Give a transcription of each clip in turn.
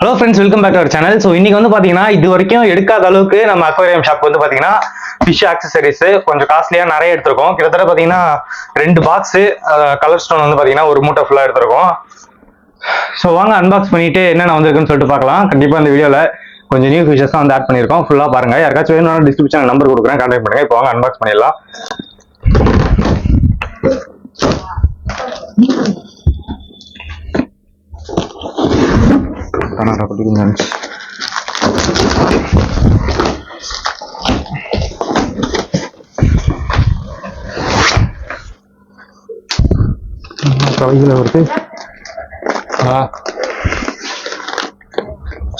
Hello friends welcome back to our channel so இன்னைக்கு வந்து பார்த்தீங்கன்னா இது வரைக்கும் எடுக்காத அளவுக்கு நம்ம அக்வேரியம் ஷாப் வந்து பார்த்தீங்கன்னா ஃபிஷ் ஆக்சசரிஸ் கொஞ்சம் காஸ்ட்லியாக நிறைய எடுத்திருக்கோம். கிட்டத்தட்ட பார்த்தீங்கன்னா ரெண்டு பாக்ஸ் கலர் ஸ்டோன் வந்து பார்த்தீங்கன்னா ஒரு மூட்டை ஃபுல்லாக எடுத்திருக்கோம். ஸோ வாங்க அன்பாக்ஸ் பண்ணிட்டு என்னென்ன வந்திருக்குன்னு சொல்லிட்டு பார்க்கலாம். கண்டிப்பாக இந்த வீடியோவில் கொஞ்சம் நியூ ஃபீச்சர்ஸ் தான் வந்து ஆட் பண்ணியிருக்கோம். ஃபுல்லாக பாருங்க. யாருக்காச்சும் வேணும்னா டிஸ்கிரிப்ஷன் நம்பர் கொடுக்குறேன். கான்டாக்ட் பண்ணுங்கள் இப்போ வாங்க அன்பாக்ஸ் பண்ணிடலாம். கனடா படிக்கிறேன் கவிதையில் வருது?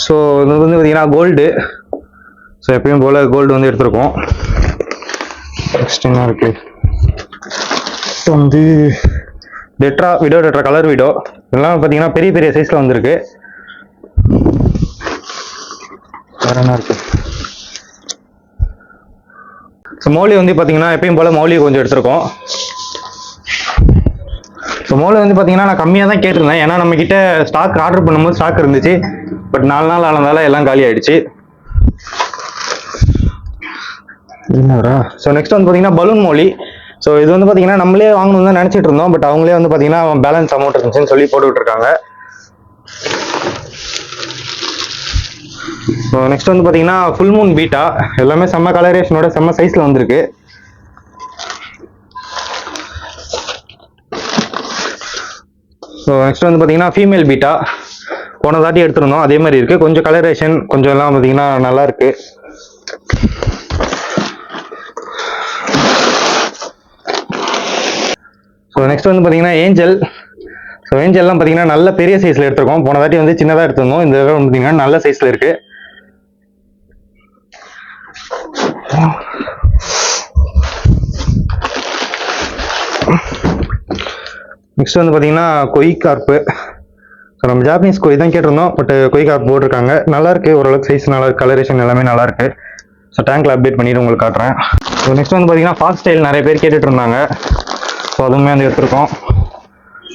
ஸோ இது வந்து பார்த்தீங்கன்னா கோல்டு ஸோ எப்பயும் போல் கோல்டு வந்து எடுத்திருக்கோம். நெக்ஸ்ட் என்ன இருக்கு வந்து tetra widow tetra colour widow இதெல்லாம் பார்த்தீங்கன்னா பெரிய பெரிய சைஸில் வந்திருக்கு. வேற என்ன இருக்கு. ஸோ மௌலி வந்து பார்த்தீங்கன்னா எப்பயும் போல் மௌலி கொஞ்சம் எடுத்திருக்கோம். ஸோ மௌலி வந்து பார்த்தீங்கன்னா நான் கம்மியாக தான் கேட்டிருந்தேன். ஏன்னா நம்ம கிட்ட ஸ்டாக் ஆர்டர் பண்ணும்போது ஸ்டாக் இருந்துச்சு. பட் நாலு நாள் ஆனதால எல்லாம் காலி ஆயிடுச்சு. ஸோ நெக்ஸ்ட் வந்து பார்த்தீங்கன்னா பலூன் மௌலி ஸோ இது வந்து பார்த்தீங்கன்னா நம்மளே வாங்கணும்னு தான் நினச்சிட்டு இருந்தோம். பட் அவங்களே வந்து பார்த்தீங்கன்னா பேலன்ஸ் அமௌண்ட் இருந்துச்சுன்னு சொல்லி போட்டு விட்டுருக்காங்க ஸோ நெக்ஸ்ட் வந்து பார்த்தீங்கன்னா ஃபுல் மூன் பீட்டா எல்லாமே செம்ம கலரேஷனோட செம்ம சைஸில் வந்திருக்கு. ஸோ நெக்ஸ்ட் வந்து பார்த்தீங்கன்னா ஃபீமேல் பீட்டா போன தாட்டி எடுத்துருந்தோம். அதே மாதிரி இருக்குது கொஞ்சம் கலரேஷன் கொஞ்சம் எல்லாம் பார்த்தீங்கன்னா நல்லா இருக்கு. ஸோ நெக்ஸ்ட் வந்து பார்த்தீங்கன்னா ஏஞ்சல் ஸோ ஏஞ்சல்லாம் பார்த்தீங்கன்னா நல்ல பெரிய சைஸில் எடுத்துருக்கோம். போன தாட்டி வந்து சின்னதாக எடுத்திருந்தோம். இந்த தடவை வந்து பார்த்தீங்கன்னா நல்ல சைஸில் இருக்குது நெக்ஸ்ட் வந்து பார்த்தீங்கன்னா கொய் கார்ப்பு. ஸோ நம்ம ஜாப்பனீஸ் கொய் தான் கேட்டிருந்தோம் பட் கொய் கார்ப் போட்டிருக்காங்க. நல்லாயிருக்கு ஓரளவுக்கு சைஸ் நல்லா கலரேஷன் எல்லாமே நல்லாயிருக்கு ஸோ டேங்க்கில் அப்டேட் பண்ணிட்டு உங்களுக்கு காட்டுறேன். ஸோ நெக்ஸ்ட் வந்து பார்த்தீங்கன்னா ஃபாஸ்ட் ஸ்டைல் நிறைய பேர் கேட்டுட்டு இருந்தாங்க. ஸோ அதுவுமே வந்து எடுத்திருக்கோம்.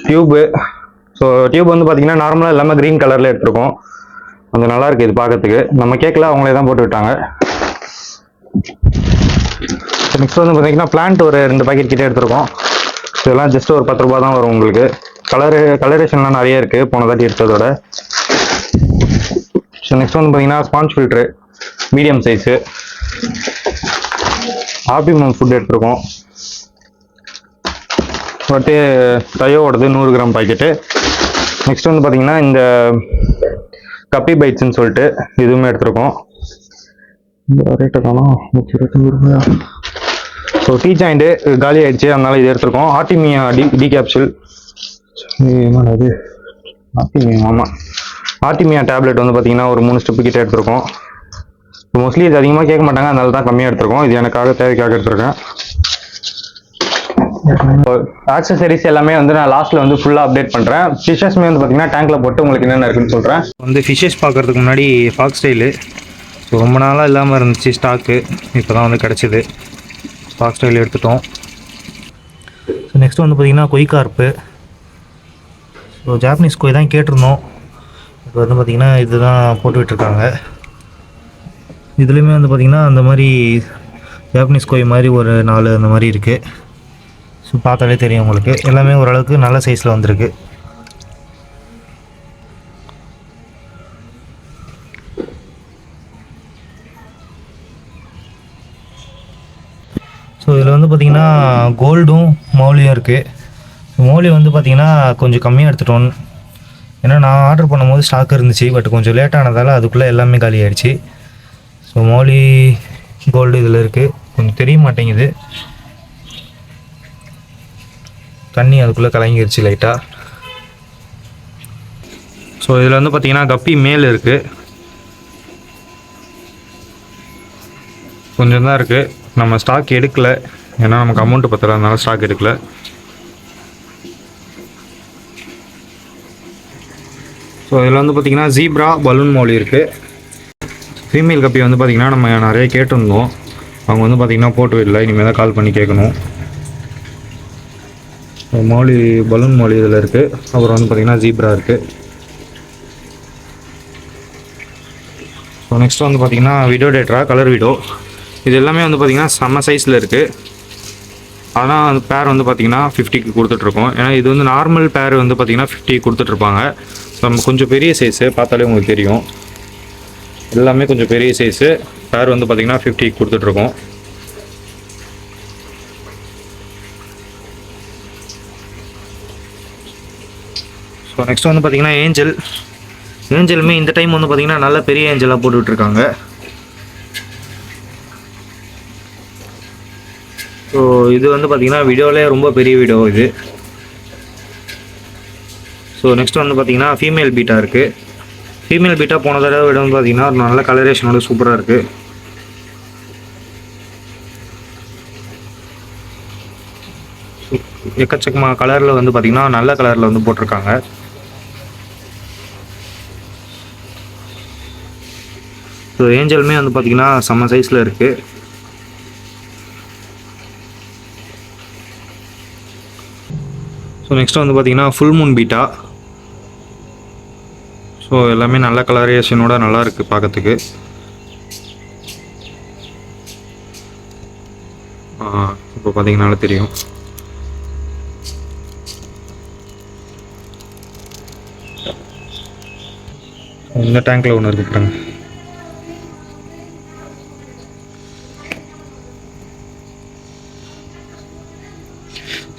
டியூபு ஸோ டியூப் வந்து பார்த்தீங்கன்னா நார்மலாக எல்லாமே க்ரீன் கலரில் எடுத்திருக்கோம். கொஞ்சம் நல்லாயிருக்கு இது பார்க்கறதுக்கு நம்ம கேட்கல அவங்களே தான் போட்டு விட்டாங்க நெக்ஸ்ட் வந்து பார்த்தீங்கன்னா பிளான்ட் ஒரு ரெண்டு பாக்கெட் கிட்டே எடுத்திருக்கோம். இதெல்லாம் ஜஸ்ட் ஒரு பத்து ரூபா தான் வரும் உங்களுக்கு. கலரு கலரேஷன்லாம் நிறைய இருக்குது போன தாட்டி எடுத்ததோட ஸோ நெக்ஸ்ட் வந்து பார்த்தீங்கன்னா sponge filter medium size optimum food எடுத்திருக்கோம். பட்டு டயோவோடது நூறு கிராம் பாக்கெட்டு நெக்ஸ்ட் வந்து பார்த்தீங்கன்னா இந்த கப்பி பைட்ஸ்ன்னு சொல்லிட்டு இதுவுமே எடுத்திருக்கோம். ரேட்டை காணும் ஸோ டீ ஜாயிண்ட்டு காலி ஆயிடுச்சு அதனால இது எடுத்திருக்கோம். ஆர்டிமியா டி டி கேப்சூல் என்னடா இது? ஆர்டிமியா ஆமாம் ஆர்டிமியா டேப்லெட் வந்து பார்த்தீங்கன்னா ஒரு மூணு ஸ்டெப்பு கிட்ட எடுத்திருக்கோம். மோஸ்ட்லி இது அதிகமாக கேட்க மாட்டாங்க அதனால தான் கம்மியாக எடுத்திருக்கோம். இது எனக்காக தேவைக்காக எடுத்திருக்கேன். ஆக்சசரிஸ் எல்லாமே வந்து நான் லாஸ்ட்ல வந்து ஃபுல்லாக அப்டேட் பண்ணுறேன் ஃபிஷஸ்மே வந்து பார்த்தீங்கன்னா டேங்க்ல போட்டு உங்களுக்கு என்னென்ன இருக்குன்னு சொல்கிறேன் வந்து ஃபிஷஸ் பார்க்கறதுக்கு முன்னாடி ஃபாக் ஸ்டைலு ரொம்ப நாளாக இல்லாமல் இருந்துச்சு ஸ்டாக்கு இப்போ தான் வந்து கிடச்சிது. ஸ்டாக் ஸ்டைல் எடுத்துட்டோம். ஸோ நெக்ஸ்ட் வந்து பார்த்தீங்கன்னா கொய் கார்ப்பு ஸோ ஜாப்பனீஸ் கொய் தான் கேட்டிருந்தோம். இப்போ வந்து பார்த்திங்கன்னா இதுதான் போட்டு விட்டுருக்காங்க இதுலேயுமே வந்து பார்த்திங்கன்னா அந்த மாதிரி ஜாப்பனீஸ் கொய் மாதிரி ஒரு நாலு அந்த மாதிரி இருக்குது ஸோ பார்த்தாலே தெரியும் உங்களுக்கு. எல்லாமே ஓரளவுக்கு நல்ல சைஸில் வந்திருக்கு. பார்த்தீங்கன்னா கோல்டும் மௌலியும் இருக்குது மௌலி வந்து பார்த்தீங்கன்னா கொஞ்சம் கம்மியாக எடுத்துட்டோம். ஏன்னா நான் ஆர்டர் பண்ணும்போது ஸ்டாக் இருந்துச்சு பட் கொஞ்சம் லேட் ஆனதால் அதுக்குள்ளே எல்லாமே காலி ஆகிடுச்சு ஸோ மௌலி கோல்டு இதில் இருக்குது கொஞ்சம் தெரிய மாட்டேங்குது. தண்ணி அதுக்குள்ளே கலங்கிருச்சு லைட்டாக ஸோ இதில் வந்து பார்த்தீங்கன்னா கப்பி மேல் இருக்குது கொஞ்சம் தான் இருக்குது நம்ம ஸ்டாக் எடுக்கலை. ஏன்னா நமக்கு அமௌண்ட் பத்தல அதனால ஸ்டாக் எடுக்கல. ஸோ இதில் வந்து பார்த்தீங்கன்னா ஜீப்ரா பலூன் மோலி இருக்குது ஃபீமேல் கப்பி வந்து பார்த்தீங்கன்னா நம்ம நிறைய கேட்டிருந்தோம். அவங்க வந்து பார்த்தீங்கன்னா போட்டு விடல இனிமேல் தான் கால் பண்ணி கேட்கணும் மௌலி பலூன் மௌலி இதில் இருக்குது அப்புறம் வந்து பார்த்தீங்கன்னா ஜீப்ரா இருக்குது ஸோ நெக்ஸ்ட் வந்து பார்த்தீங்கன்னா விடோ டேட்ரா கலர் விடோ இது எல்லாமே வந்து பார்த்தீங்கன்னா செம்ம சைஸில் இருக்குது ஆனால் அந்த பேர் வந்து பார்த்தீங்கன்னா ஃபிஃப்டிக்கு கொடுத்துட்ருக்கோம். ஏன்னா இது வந்து நார்மல் பேர் வந்து பார்த்தீங்கன்னா ஃபிஃப்டி கொடுத்துட்ருப்பாங்க. நம்ம கொஞ்சம் பெரிய சைஸு பார்த்தாலே உங்களுக்கு தெரியும். எல்லாமே கொஞ்சம் பெரிய சைஸு பேர் வந்து பார்த்தீங்கன்னா ஃபிஃப்டிக்கு கொடுத்துட்ருக்கோம். ஸோ நெக்ஸ்ட் வந்து பார்த்தீங்கன்னா ஏஞ்சல் ஏஞ்சலுமே இந்த டைம் வந்து பார்த்தீங்கன்னா நல்ல பெரிய ஏஞ்சலாக போட்டுட்ருக்காங்க. ஸோ இது வந்து பார்த்தீங்கன்னா வீடியோவிலே ரொம்ப பெரிய வீடியோ இது. ஸோ நெக்ஸ்ட் வந்து பார்த்தீங்கன்னா ஃபீமேல் பீட்டா இருக்குது ஃபீமேல் பீட்டா போன தடவை விட வந்து பார்த்தீங்கன்னா ஒரு நல்ல கலரேஷனோட சூப்பராக இருக்குது எக்கச்சக்கமாக கலரில் வந்து பார்த்தீங்கன்னா நல்ல கலரில் வந்து போட்டிருக்காங்க. ஸோ ஏஞ்சலுமே வந்து பார்த்தீங்கன்னா செம்ம சைஸில் இருக்குது ஸோ நெக்ஸ்ட் வந்து பார்த்தீங்கன்னா ஃபுல் மூன் பீட்டா ஸோ எல்லாமே நல்ல கலரேஷனோட நல்லா இருக்குது பார்க்கறதுக்கு இப்போ பார்த்தீங்கனால தெரியும். இந்த டேங்க்கில் ஒன்று இருக்கு பாருங்க.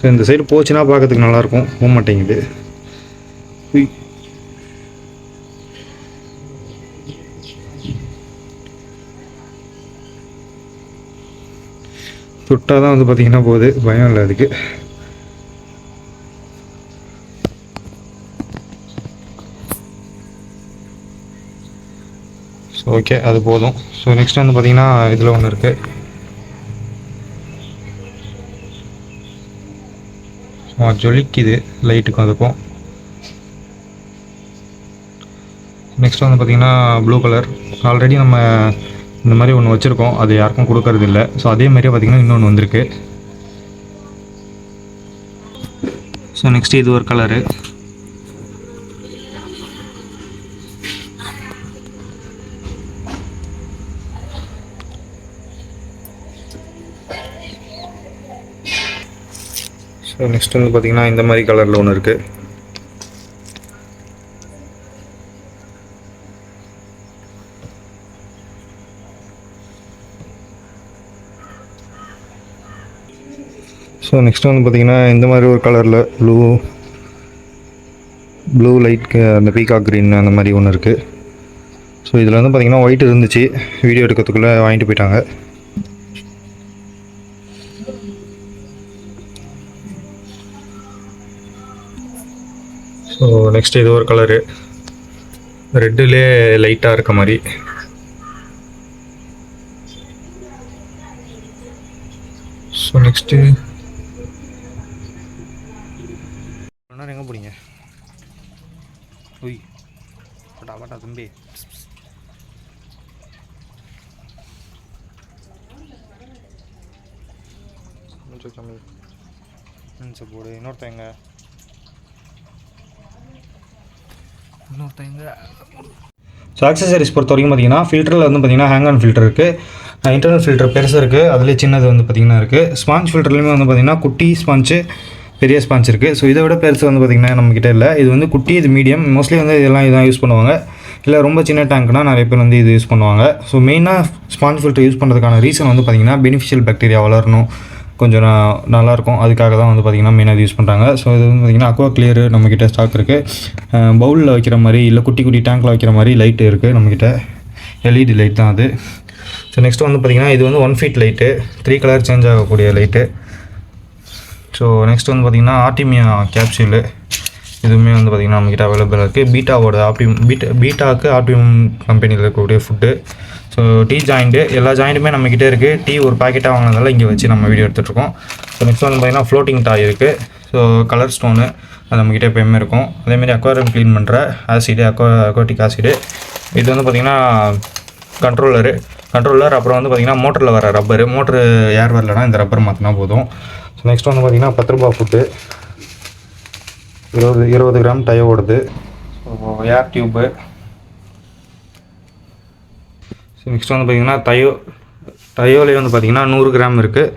ஸோ இந்த சைடு போச்சுன்னா பார்க்கறதுக்கு நல்லாயிருக்கும். போக மாட்டேங்குது. தொட்டால் தான் வந்து பார்த்தீங்கன்னா போகுது. பயம் இல்லை அதுக்கு. ஸோ ஓகே அது போதும். ஸோ நெக்ஸ்ட் வந்து பார்த்தீங்கன்னா இதில் ஒன்று இருக்குது சும்மா ஜொலிக்குது. லைட்டுக்கும் அதுக்கும் நெக்ஸ்ட் வந்து பார்த்தீங்கன்னா ப்ளூ கலர் ஆல்ரெடி நம்ம இந்த மாதிரி ஒன்று வச்சுருக்கோம். அது யாருக்கும் கொடுக்கறது இல்லை ஸோ அதே மாதிரியே பார்த்திங்கன்னா இன்னொன்று வந்திருக்கு. ஸோ நெக்ஸ்ட் இது ஒரு கலரு நெக்ஸ்ட் வந்து பார்த்தீங்கன்னா இந்த மாதிரி கலரில் ஒன்று இருக்குது ஸோ நெக்ஸ்ட் வந்து பார்த்தீங்கன்னா இந்த மாதிரி ஒரு கலரில் ப்ளூ ப்ளூ லைட் அந்த பீகாக் க்ரீன் அந்த மாதிரி ஒன்று இருக்குது ஸோ இதில் வந்து பார்த்திங்கன்னா ஒயிட் இருந்துச்சு. வீடியோ எடுக்கிறதுக்குள்ளே வாங்கிட்டு போயிட்டாங்க. ஸோ நெக்ஸ்ட் இது ஒரு கலரு ரெட்டுலே லைட்டாக இருக்க மாதிரி. ஸோ நெக்ஸ்ட்டு நேரம் எங்கே போனீங்க? உய் பட்டா பட்டா தம்பி. போடு. இன்னொருத்தங்க இன்னொருத்தங்க ஸோ ஆக்சசரிஸ் பொறுத்த வரைக்கும் பார்த்தீங்கன்னா ஃபில்டரில் வந்து பார்த்தீங்கன்னா ஹேங் ஆன் ஃபில்டர் இருக்குது இன்டர்னல் ஃபில்டர் பெருசு இருக்குது அதுலேயே சின்னது வந்து பார்த்தீங்கன்னா இருக்குது ஸ்பாஞ்ச் ஃபில்டர்லேயுமே வந்து பார்த்தீங்கன்னா குட்டி ஸ்பாஞ்சு பெரிய ஸ்பாஞ்ச் இருக்குது ஸோ இதை விட பெருசு வந்து பார்த்திங்கன்னா நம்மக்கிட்ட இல்லை. இது வந்து குட்டி இது மீடியம் மோஸ்ட்லி வந்து இதெல்லாம் இதான் யூஸ் பண்ணுவாங்க. இல்லை ரொம்ப சின்ன டேங்க்னா நிறைய பேர் வந்து இது யூஸ் பண்ணுவாங்க. ஸோ மெயினாக ஸ்பாஞ்ச் ஃபில்டர் யூஸ் பண்ணுறதுக்கான ரீசன் வந்து பார்த்திங்கன்னா பெனிஃபிஷியல் பாக்டீரியா வளரணும். கொஞ்சம் நல்லாயிருக்கும் அதுக்காக தான் வந்து பார்த்திங்கன்னா மெயினாக யூஸ் பண்ணுறாங்க ஸோ இது வந்து பார்த்திங்கன்னா அக்வா கிளியர் நம்மக்கிட்ட ஸ்டாக் இருக்குது பவுலில் வைக்கிற மாதிரி இல்லை குட்டி குட்டி டேங்க்கில் வைக்கிற மாதிரி லைட் இருக்குது நம்மக்கிட்ட எல்இடி லைட் தான் அது. ஸோ நெக்ஸ்ட் வந்து பார்த்திங்கன்னா இது வந்து one feet light three colour change ஆகக்கூடிய லைட்டு ஸோ நெக்ஸ்ட் வந்து பார்த்திங்கன்னா ஆர்டிமியா கேப்சூலு இதுவுமே வந்து பார்த்திங்கன்னா நம்மக்கிட்ட அவைலபிளாக இருக்குது பீட்டாவோட ஆப்டிம் பீட்டா பீட்டாவுக்கு ஆப்டிமம் கம்பெனியில் இருக்கக்கூடிய ஃபுட்டு ஸோ டீ ஜாயிண்ட்டு எல்லா ஜாயிண்ட்டுமே நம்மக்கிட்ட இருக்குது டீ ஒரு பாக்கெட்டாக வாங்கினதால இங்கே வச்சு நம்ம வீடியோ எடுத்துகிட்ருக்கோம் ஸோ நெக்ஸ்ட் வந்து பார்த்திங்கன்னா ஃப்ளோட்டிங் டாய் இருக்குது ஸோ கலர் ஸ்டோனு அது நம்மக்கிட்ட எப்பயுமே இருக்கும். அதேமாரி அக்வாரியம் க்ளீன் பண்ணுற ஆசிடு அக்வா அக்வாட்டிக் ஆசிடு இது வந்து பார்த்திங்கன்னா கண்ட்ரோலரு கண்ட்ரோலர் அப்புறம் வந்து பார்த்திங்கன்னா மோட்டரில் வர ரப்பரு மோட்ரு ஏர் வரலனா இந்த ரப்பர் மாற்றினா போதும். ஸோ நெக்ஸ்ட் வந்து பார்த்திங்கன்னா பத்து ரூபா ஃபுட்டு இருபது இருபது gram டயோடுது so air tube so next வந்து பார்த்திங்கன்னா தயோ தயோலே வந்து பார்த்திங்கன்னா நூறு கிராம் இருக்குது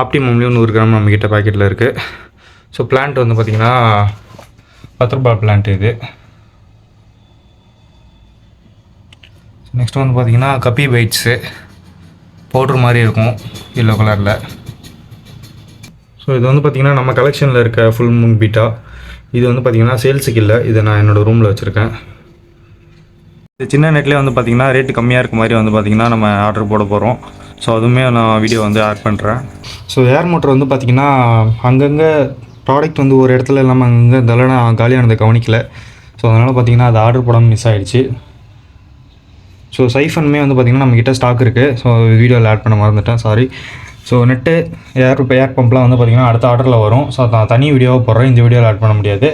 ஆப்டிமம்லேயும் நூறு கிராம் நம்மக்கிட்ட பாக்கெட்டில் இருக்குது ஸோ பிளான்ட் வந்து பார்த்திங்கன்னா பத்து ரூபாய் பிளான்ட் இது. நெக்ஸ்ட் வந்து பார்த்தீங்கன்னா கப்பி பைட்ஸு பவுட்ரு மாதிரி இருக்கும் எல்லோ கலரில் ஸோ இது வந்து பார்த்திங்கன்னா நம்ம கலெக்ஷனில் இருக்க ஃபுல் மூன் பீட்டா இது வந்து பார்த்திங்கன்னா சேல்ஸுக்கு இல்லை. இதை நான் என்னோடய ரூமில் வச்சுருக்கேன். இது சின்ன நெட்லேயே வந்து பார்த்தீங்கன்னா ரேட்டு கம்மியாக இருக்க மாதிரி வந்து பார்த்தீங்கன்னா நம்ம ஆர்டர் போட போகிறோம் ஸோ அதுவுமே நான் வீடியோ வந்து ஆட் பண்ணுறேன் ஸோ ஏர் மோட்டர் வந்து பார்த்தீங்கன்னா அங்கங்கே ப்ராடக்ட் வந்து ஒரு இடத்துல இல்லாமல் அங்கங்கே இதெல்லாம் நான் காலியானதை கவனிக்கல. ஸோ அதனால் பார்த்தீங்கன்னா அது ஆர்டர் போடாமல் மிஸ் ஆகிடுச்சு ஸோ சைஃபனுமே வந்து பார்த்திங்கன்னா நம்மக்கிட்ட ஸ்டாக் இருக்குது ஸோ வீடியோவில் ஆட் பண்ண மறந்துட்டேன். சாரி ஸோ நெட்டு ஏர் இப்போ ஏர் பம்ப்லாம் வந்து பார்த்திங்கன்னா அடுத்த ஆர்டரில் வரும். ஸோ நான் தனி வீடியோவாக போடுறேன் இந்த வீடியோவில் ஆட் பண்ண முடியாது.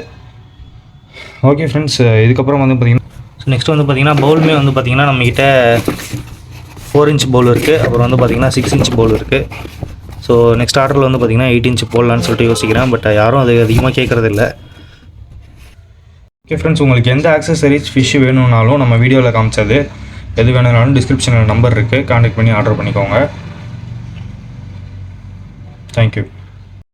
ஓகே ஃப்ரெண்ட்ஸ் இதுக்கப்புறம் வந்து பார்த்திங்கன்னா ஸோ நெக்ஸ்ட் வந்து பார்த்திங்கன்னா பவுலுமே வந்து பார்த்திங்கன்னா நம்மக்கிட்ட ஃபோர் இன்ச் பவுல் இருக்குது அப்புறம் வந்து பார்த்திங்கன்னா சிக்ஸ் இன்ச் பவுல் இருக்குது ஸோ நெக்ஸ்ட் ஆர்டரில் வந்து பார்த்திங்கன்னா எயிட் இன்ச் போடலான்னு சொல்லிட்டு யோசிக்கிறேன். பட் யாரும் அது அதிகமாக கேட்குறதில்ல ஓகே ஃப்ரெண்ட்ஸ் உங்களுக்கு எந்த ஆக்சசரிஸ் ஃபிஷ் வேணும்னாலும் நம்ம வீடியோவில் காமிச்சது. எது வேணும்னாலும் டிஸ்கிரிப்ஷனில் நம்பர் இருக்குது கான்டாக்ட் பண்ணி ஆர்டர் பண்ணிக்கோங்க. தேங்க்யூ